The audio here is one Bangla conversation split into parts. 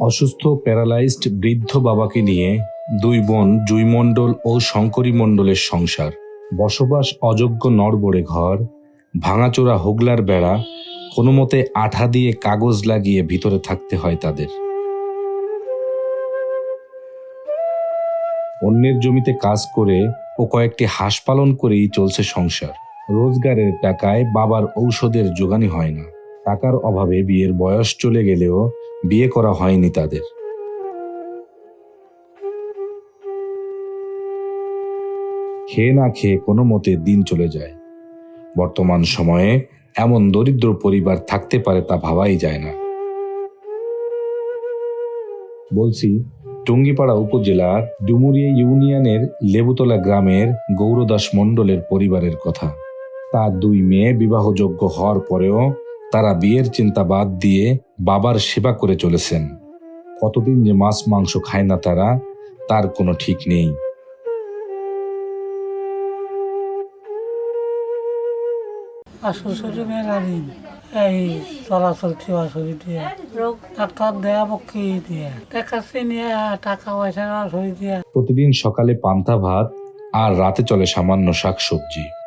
অসুস্থ, প্যারালাইজড বৃদ্ধ বাবাকে নিয়ে দুই বোন জুইমণ্ডল ও শঙ্করী মণ্ডলের সংসার। বসবাস অযোগ্য নড়বড়ে ঘর, ভাঙাচোরা হোগলার বেড়া, কোনো মতে আঠা দিয়ে কাগজ লাগিয়ে ভিতরে থাকতে হয় তাদের। অন্যের জমিতে কাজ করে ও কয়েকটি হাঁস পালন করেই চলছে সংসার। রোজগারের টাকায় বাবার ঔষধের যোগানই হয় না। টাকার অভাবে বিয়ের বয়স চলে গেলেও বিয়ে করা হয়নি তাদের। খেয়ে না খেয়ে কোনো মতে দিন চলে যায়। বর্তমান সময়ে এমন দরিদ্র পরিবার থাকতে পারে তা ভাবাই যায় না। বলছি, টুঙ্গিপাড়া উপজেলার ডুমুরিয়া ইউনিয়নের লেবুতলা গ্রামের গৌরদাস মণ্ডলের পরিবারের কথা। তার দুই মেয়ে বিবাহযোগ্য হওয়ার পরেও তারা বিয়ের চিন্তা বাদ দিয়ে বাবার সেবা করে চলেছেন। কতদিন যে মাছ মাংস খায় না তারা তার কোনো ঠিক নেই। আর শ্বশুরে মেলা এই চলাচল চলাচলি দিয়ে। রোগ ডাক্তার দেয়া পক্ষে দিয়ে। দেখাচ্ছি নিয়ে টাকা পয়সা দিয়ে। প্রতিদিন সকালে পান্তা ভাত আর রাতে চলে সামান্য শাকসবজি।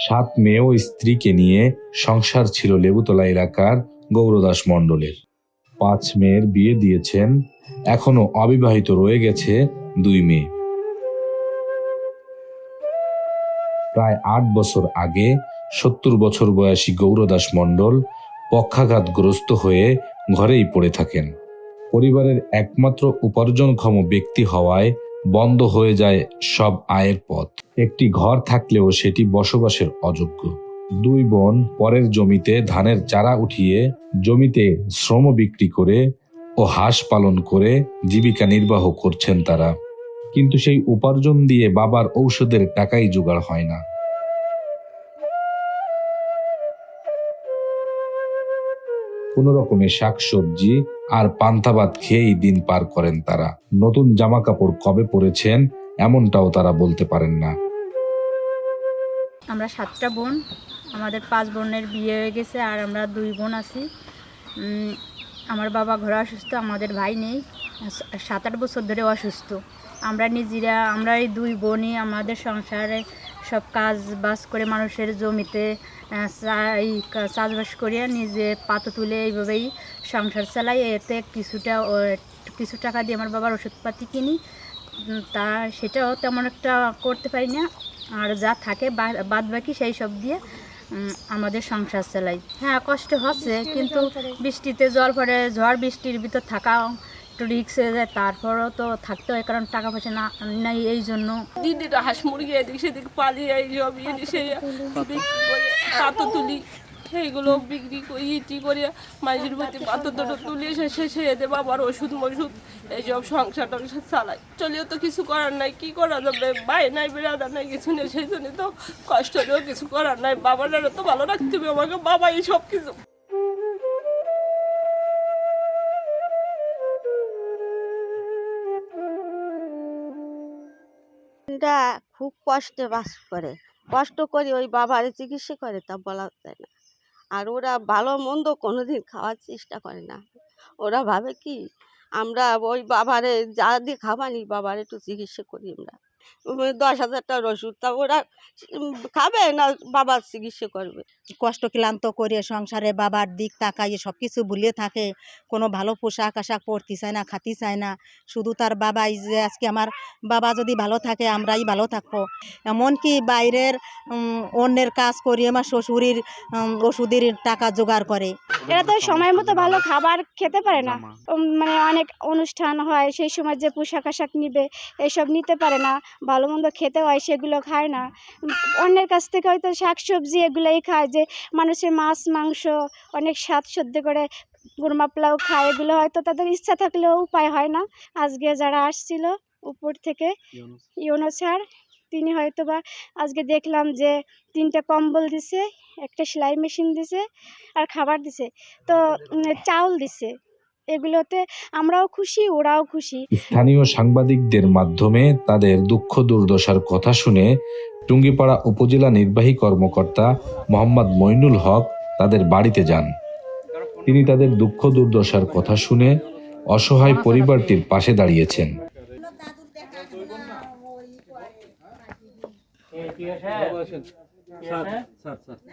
সাত মেয়ে ও স্ত্রীকে নিয়ে সংসার ছিল লেবুতলা এলাকার গৌরদাস মণ্ডলের। পাঁচ মেয়ের বিয়ে দিয়েছেন এখনও অবিবাহিত রয়ে গেছে দুই মেয়ে। প্রায় আট বছর আগে সত্তর বছর বয়সী গৌরদাস মণ্ডল পক্ষাঘাতগ্রস্ত হয়ে ঘরেই পড়ে থাকেন। পরিবারের একমাত্র উপার্জনক্ষম ব্যক্তি হওয়ায় বন্ধ হয়ে যায় সব আয়ের পথ। একটি ঘর থাকলেও সেটি বসবাসের অযোগ্য। দুই বোন পরের জমিতে ধানের চারা উঠিয়ে জমিতে শ্রম বিক্রি করে ও হাঁস পালন করে জীবিকা নির্বাহ করছেন তারা। কিন্তু সেই উপার্জন দিয়ে বাবার ঔষধের টাকাই জোগাড় হয় না। কোনো রকমের শাকসবজি আর পান্তা ভাত খেয়েই দিন পার করেন তারা। নতুন জামা কাপড় কবে পরেছেন এমনটাও তারা বলতে পারেন না। আমরা সাতটা বোন, আমাদের পাঁচ বোনের বিয়ে হয়ে গেছে আর আমরা দুই বোন আছি। আমার বাবা ঘরে অসুস্থ, আমাদের ভাই নেই। সাত আট বছর ধরে অসুস্থ। আমরা নিজেরা, আমরা এই দুই বোনই আমাদের সংসারে সব কাজ বাজ করে মানুষের জমিতে এই চাষবাস করিয়া নিজে পাতো তুলে এইভাবেই সংসার চালাই। এতে কিছুটা কিছু টাকা দিয়ে আমার বাবার ওষুধপাতি কিনি। তা সেটাও তেমন একটা করতে পারি না। আর যা থাকে বাদ বাকি সেই সব দিয়ে আমাদের সংসার চালাই। হ্যাঁ কষ্ট হচ্ছে কিন্তু বৃষ্টিতে জল পড়ে ঝড় বৃষ্টির ভিতর থাকা একটু রিক্স হয়ে যায় তারপরও তো থাকতে হয় কারণ টাকা পয়সা না নাই এই জন্য। দিদিটা হাঁস মুরগি এদিক সেদিক পালিয়ে এই সব ইয়ে সে বিক্রি করে পাতো তুলি। সেইগুলো বিক্রি করি ইটি করে মাঝির প্রতি পাতো দুটো তুলি সে শেষে এতে বাবার ওষুধ মষুধ এইসব সংসার টংসার চালাই চলিও তো কিছু করার নাই কি করা যাবে? ভাই নাই বেড়াদার নাই কিছু নেই সেই জন্য তো কষ্ট কিছু করার নাই। বাবারা তো ভালো রাখতে হবে আমাকে বাবাই সব কিছু এরা খুব কষ্টে বাস করে। কষ্ট করে ওই বাবার চিকিৎসা করে তা বলা যায় না। আর ওরা ভালো মন্দ কোনো দিন খাওয়ার চেষ্টা করে না। ওরা ভাবে কি, আমরা ওই বাবারে যা দিয়ে খাবানি বাবার একটু চিকিৎসা করি আমরা। দশ হাজার টাকার ওষুধ তা ওরা খাবে না বাবার চিকিৎসা করবে। কষ্ট ক্লান্ত করে সংসারে বাবার দিক তাকাইয়ে সব কিছু ভুলিয়ে থাকে, কোনো ভালো পোশাক আশাক পরতে চায় না খাতে চায় না। শুধু তার বাবাই যে আজকে আমার বাবা যদি ভালো থাকে, আমরাই ভালো থাকব। এমনকি বাইরের অন্যের কাজ করি আমার শ্বশুরের ওষুধের টাকা জোগাড় করে। এরা তো সময় মতো ভালো খাবার খেতে পারে না। মানে অনেক অনুষ্ঠান হয় সেই সময় যে পোশাক আশাক নিবে এসব নিতে পারে না ভালো মন্দ খেতে হয় সেগুলো খায় না। অন্যের কাছ থেকে হয়তো শাক সবজি এগুলোই খায় যে মানুষের মাছ মাংস অনেক স্বাদ সহ্য করে গুরমা পোলাও খায় এগুলো হয়তো তাদের ইচ্ছা থাকলেও উপায় হয় না। আজকে যারা আসছিল উপর থেকে ইউনো স্যার তিনি হয়তো বা আজকে দেখলাম যে তিনটা কম্বল দিছে, একটা সেলাই মেশিন দিছে আর খাবার দিছে। তো চাউল দিছে। এগুলোতে আমরাও খুশি, ওরাও খুশি। স্থানীয় সাংবাদিকদের মাধ্যমে তাদের দুঃখ দুর্দশার কথা শুনে টুঙ্গিপাড়া উপজেলা নির্বাহী কর্মকর্তা মোহাম্মদ মইনুল হক তাদের বাড়িতে যান। তিনি তাদের দুঃখ দুর্দশার কথা শুনে অসহায় পরিবারটির পাশে দাঁড়িয়েছেন।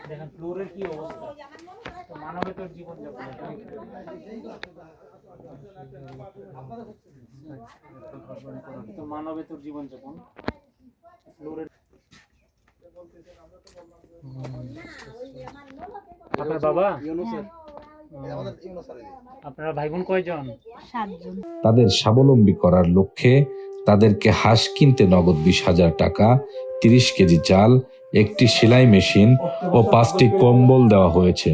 দেখেন ফ্লোরের কি অবস্থা? তো মানবেতর জীবনযাপন তো মানবেতর জীবনযাপন ফ্লোরের আপনার বাবা? আপনার ভাই বোন কয়জন তাদের স্বাবলম্বী করার লক্ষ্যে তাদেরকে হাঁস কিনতে নগদ বিশ হাজার টাকা তিরিশ কেজি চাল, একটি সেলাই মেশিন ও পাঁচটি কম্বল দেওয়া হয়েছে।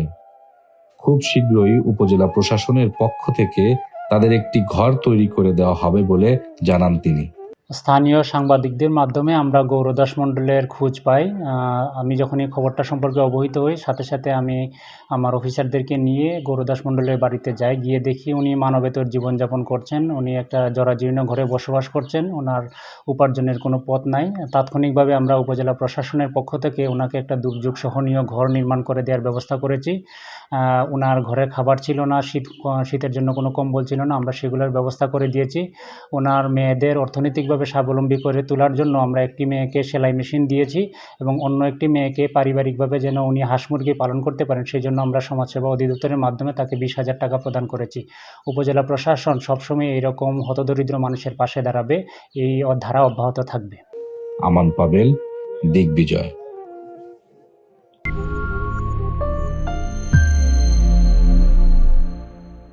খুব শীঘ্রই উপজেলা প্রশাসনের পক্ষ থেকে তাদের একটি ঘর তৈরি করে দেওয়া হবে বলে জানান তিনি। স্থানীয় সাংবাদিকদের মাধ্যমে আমরা গৌরদাস মণ্ডলের খোঁজ পাই। আমি যখন এই খবরটা সম্পর্কে অবহিত হই, সাথে সাথে আমি আমার অফিসারদেরকে নিয়ে গৌরদাস মণ্ডলের বাড়িতে যাই। গিয়ে দেখি উনি মানবেতর জীবনযাপন করছেন, উনি একটা জরাজীর্ণ ঘরে বসবাস করছেন ওনার উপার্জনের কোনো পথ নাই। তাৎক্ষণিকভাবে আমরা উপজেলা প্রশাসনের পক্ষ থেকে ওনাকে একটা দুর্যোগ সহনীয় ঘর নির্মাণ করে দেওয়ার ব্যবস্থা করেছি। ওনার ঘরে খাবার ছিল না, শীত, শীতের জন্য কোনো কম্বল ছিল না, আমরা সেগুলোর ব্যবস্থা করে দিয়েছি। ওনার মেয়েদের অর্থনৈতিকভাবে স্বাবলম্বী করে তোলার জন্য আমরা একটি মেয়েকে সেলাই মেশিন দিয়েছি এবং অন্য একটি মেয়েকে পারিবারিকভাবে যেন উনি হাঁস মুরগি পালন করতে পারেন সেই জন্য আমরা সমাজসেবা অধিদপ্তরের মাধ্যমে তাকে বিশ হাজার টাকা প্রদান করেছি। উপজেলা প্রশাসন সবসময় এরকম হতদরিদ্র মানুষের পাশে দাঁড়াবে, এই ধারা অব্যাহত থাকবে। আমান পাবেল, দিগ্বিজয়।